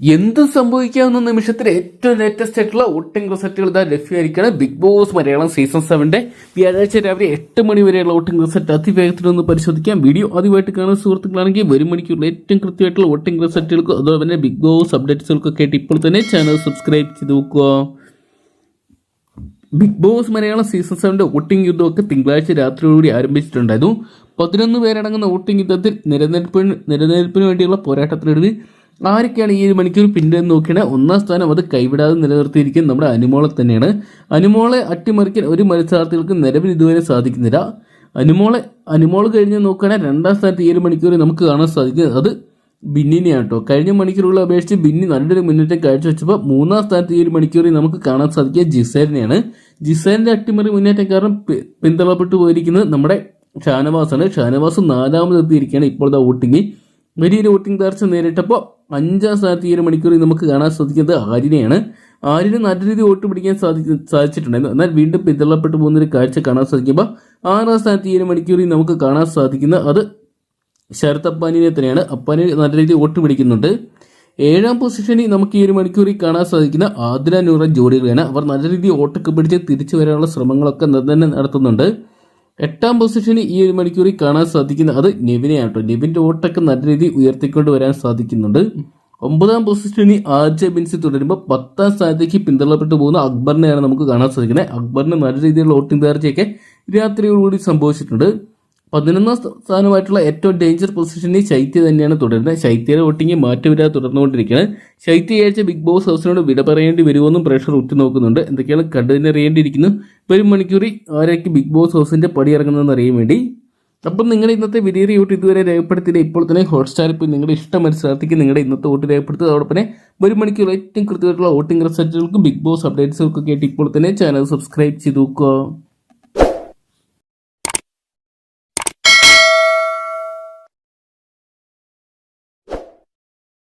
എന്ത് സംഭവിക്കാവുന്ന നിമിഷത്തിൽ ഏറ്റവും ലേറ്റസ്റ്റ് ആയിട്ടുള്ള വോട്ടിംഗ് റിസൾട്ടുകൾ ഇതാ ലഭ്യമായിരിക്കുകയാണ്. ബിഗ് ബോസ് മലയാളം സീസൺ സെവന്റെ വ്യാഴാഴ്ച രാവിലെ എട്ട് മണി വരെയുള്ള വോട്ടിംഗ് റിസൾട്ട് അതിവേഗത്തിൽ ഒന്ന് പരിശോധിക്കാം. വീഡിയോ ആദ്യമായിട്ട് കാണുന്ന സുഹൃത്തുക്കളാണെങ്കിൽ വരും മണിക്കൂറിൽ ഏറ്റവും കൃത്യമായിട്ടുള്ള വോട്ടിംഗ് റിസൾട്ടുകൾക്കും അതുപോലെ തന്നെ ബിഗ് ബോസ് അപ്ഡേറ്റ്സുകൾക്കൊക്കെ ആയിട്ട് ഇപ്പോൾ തന്നെ ചാനൽ സബ്സ്ക്രൈബ് ചെയ്ത് നോക്കുക. ബിഗ് ബോസ് മലയാളം സീസൺ സെവന്റെ വോട്ടിംഗ് യുദ്ധമൊക്കെ തിങ്കളാഴ്ച രാത്രിയോടുകൂടി ആരംഭിച്ചിട്ടുണ്ടായിരുന്നു. പതിനൊന്ന് പേരടങ്ങുന്ന വോട്ടിംഗ് യുദ്ധത്തിൽ നിലനിൽപ്പിന് നിലനിൽപ്പിന് വേണ്ടിയുള്ള പോരാട്ടത്തിനൊടുവിൽ ആരൊക്കെയാണ് ഈ ഒരു മണിക്കൂർ പിന്നിലെന്ന് നോക്കിയാണ് ഒന്നാം സ്ഥാനം അത് കൈവിടാതെ നിലനിർത്തിയിരിക്കുന്നത് നമ്മുടെ അനുമോളെ തന്നെയാണ്. അനുമോളെ അട്ടിമറിക്കാൻ ഒരു മത്സരാർത്ഥികൾക്ക് നിലവിൽ ഇതുവരെ സാധിക്കുന്നില്ല. അനുമോളെ അനുമോൾ കഴിഞ്ഞ് നോക്കുകയാണെങ്കിൽ രണ്ടാം സ്ഥാനത്ത് ഈ ഒരു മണിക്കൂർ നമുക്ക് കാണാൻ സാധിക്കുന്നത് അത് ബിന്നിനെയാണ് കേട്ടോ. കഴിഞ്ഞ മണിക്കൂറുകളെ അപേക്ഷിച്ച് ബിന്നി നല്ലൊരു മുന്നേറ്റം കാഴ്ചവെച്ചപ്പോൾ മൂന്നാം സ്ഥാനത്ത് ഈ ഒരു മണിക്കൂറിൽ നമുക്ക് കാണാൻ സാധിക്കുക ജിസേലിനെയാണ് ജിസേലിന്റെ അട്ടിമറി മുന്നേറ്റം കാരണം പിന്തള്ളപ്പെട്ടു പോയിരിക്കുന്നത് നമ്മുടെ ഷാനവാസാണ്. ഷാനവാസ് നാലാമത് എത്തിയിരിക്കുകയാണ് ഇപ്പോഴത്തെ വോട്ടിംഗ്. വലിയൊരു വോട്ടിംഗ് തകർച്ച നേരിട്ടപ്പോൾ അഞ്ചാം സ്ഥാനത്ത് ഈ ഒരു മണിക്കൂറിൽ നമുക്ക് കാണാൻ സാധിക്കുന്നത് ആര്യനെയാണ് ആര്യന് നല്ല രീതിയിൽ വോട്ട് പിടിക്കാൻ സാധി സാധിച്ചിട്ടുണ്ടായിരുന്നു. എന്നാൽ വീണ്ടും പിന്തള്ളപ്പെട്ടു പോകുന്ന ഒരു കാഴ്ച കാണാൻ സാധിക്കുമ്പോൾ ആറാം സ്ഥാനത്ത് ഈ ഒരു മണിക്കൂറിൽ നമുക്ക് കാണാൻ സാധിക്കുന്ന അത് ശരത് അപ്പാനിനെ തന്നെയാണ്. അപ്പാനി നല്ല രീതിയിൽ വോട്ട് പിടിക്കുന്നുണ്ട്. ഏഴാം പൊസിഷനിൽ നമുക്ക് ഈ ഒരു മണിക്കൂറിൽ കാണാൻ സാധിക്കുന്ന ആതിര നൂറ ജോഡികളാണ് അവർ നല്ല രീതിയിൽ വോട്ടൊക്കെ പിടിച്ച് തിരിച്ചു വരാനുള്ള ശ്രമങ്ങളൊക്കെ തന്നെ നടത്തുന്നുണ്ട്. എട്ടാം പൊസിഷനിൽ ഈ ഒരു മണിക്കൂറിൽ കാണാൻ സാധിക്കുന്ന അത് നെവിനെയാണ് കേട്ടോ നെവിന്റെ വോട്ടൊക്കെ നല്ല രീതിയിൽ ഉയർത്തിക്കൊണ്ട് വരാൻ സാധിക്കുന്നുണ്ട്. ഒമ്പതാം പൊസിഷനിൽ ആർജെ ബിൻസി തുടരുമ്പോൾ പത്താം സ്ഥാനത്തേക്ക് പിന്തള്ളപ്പെട്ടു പോകുന്ന അക്ബറിനെയാണ് നമുക്ക് കാണാൻ സാധിക്കുന്നത്. അക്ബറിന് നല്ല രീതിയിലുള്ള വോട്ടിംഗ് തകർച്ചയൊക്കെ രാത്രിയോടുകൂടി സംഭവിച്ചിട്ടുണ്ട്. പതിനൊന്നാം സ്ഥ- സ്ഥാനമായിട്ടുള്ള ഏറ്റവും ഡേഞ്ചർ പൊസിഷനിൽ ശൈത്യ തന്നെയാണ് തുടരുന്നത്. ശൈത്യയുടെ വോട്ടിംഗ് മാറ്റമില്ലാതെ തുടർന്നുകൊണ്ടിരിക്കുകയാണ്. ശൈത്യ ആഴ്ച ബിഗ് ബോസ് ഹൗസിനോട് വിട പറയേണ്ടി വരുമെന്നും പ്രഷർ ഉറ്റുനോക്കുന്നുണ്ട്. എന്തൊക്കെയാണ് കണ്ടതിനറിയേണ്ടിയിരിക്കുന്നു വരും മണിക്കൂറിൽ ആരൊക്കെ ബിഗ് ബോസ് ഹൗസിന്റെ പടി ഇറങ്ങുന്നതെന്ന് അറിയാൻ വേണ്ടി. അപ്പം നിങ്ങൾ ഇന്നത്തെ വിലയേറിയ വോട്ട് ഇതുവരെ രേഖപ്പെടുത്തിയില്ല. ഇപ്പോൾ തന്നെ ഹോട്ട്സ്റ്റാർ ഇപ്പോൾ നിങ്ങളുടെ ഇഷ്ടം മനസ്സിലാക്കി നിങ്ങളുടെ ഇന്നത്തെ വോട്ട് രേഖപ്പെടുത്തുക. അതോടൊപ്പം വരും മണിക്കൂർ ഏറ്റവും കൃത്യമായിട്ടുള്ള വോട്ടിംഗ് റിസൾട്ടുകൾക്കും ബിഗ് ബോസ് അപ്ഡേറ്റ്സുകൾക്കൊക്കെ ആയിട്ട് ഇപ്പോൾ തന്നെ ചാനൽ സബ്സ്ക്രൈബ് ചെയ്ത് നോക്കുക.